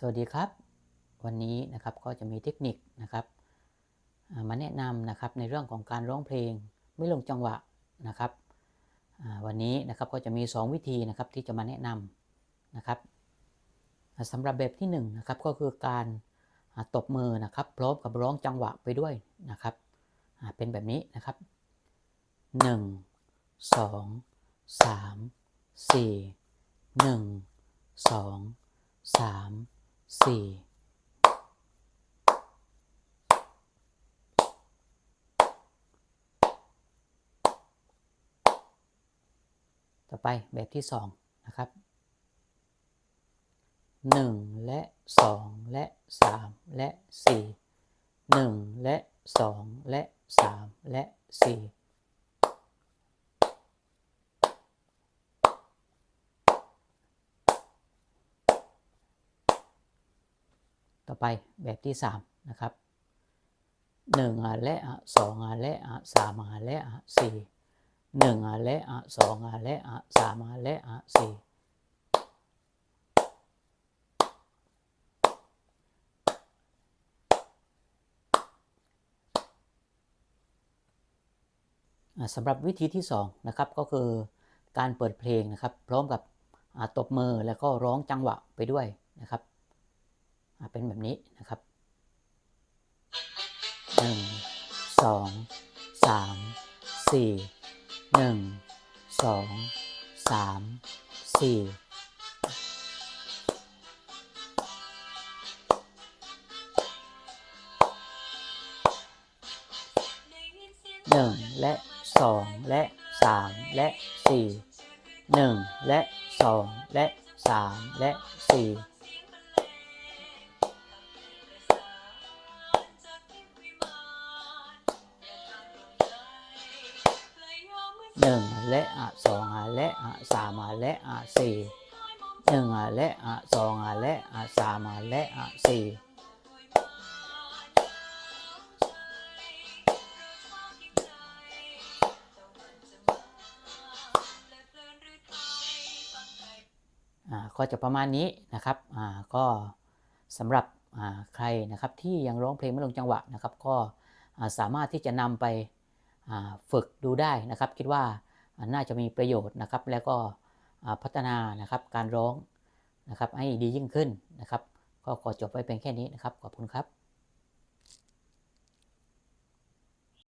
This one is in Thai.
สวัสดีครับ วันนี้นะครับก็จะมีเทคนิคนะครับมาแนะนำนะครับในเรื่องของการร้องเพลงไม่ลงจังหวะนะครับวันนี้นะครับก็จะมี 2 วิธีนะครับที่จะมาแนะนำนะครับสำหรับแบบที่1นงนะครับก็คือการตบมือนะครับพร้อมกับร้องจังหวะไปด้วยนะครับเป็นแบบนี้นะครับ 1 2 3 4 1 2 3 สี่ต่อไปแบบที่สองนะครับหนึ่งและสองและสามและสี่หนึ่งและสองและสามและสี่ ต่อไปแบบที่ 3 นะครับ1อะและอะ2อะและอะ3อะและอะ4 1อะและอะ2อะและอะ3อะและอะ4อ่สำหรับวิธีที่2นะครับก็คือการเปิดเพลงนะครับ พร้อมกับตบมือแล้วก็ร้องจังหวะไปด้วยนะครับ เป็นแบบนี้นะครับหนึ่งสองสามสี่หนึ่งสองสามสี่หนึ่งและสองและสามและสี่หนึ่งและสองและสามและสี่ หนึ่งและอะสองอะและอะสามอะและอะสี่หนึ่งอะและอะสองอะและอะสามอะและอะสี่อ่าก็จะประมาณนี้นะครับอ่าก็สำหรับอ่าใครนะครับที่ยังร้องเพลงไม่ลงจังหวะนะครับ ก็สามารถที่จะนำไป ฝึกดูได้นะครับคิดว่าน่าจะมีประโยชน์นะครับ แล้วก็พัฒนานะครับการร้องนะครับให้ดียิ่งขึ้นนะครับ ก็ขอจบไว้เพียงแค่นี้นะครับขอบคุณครับ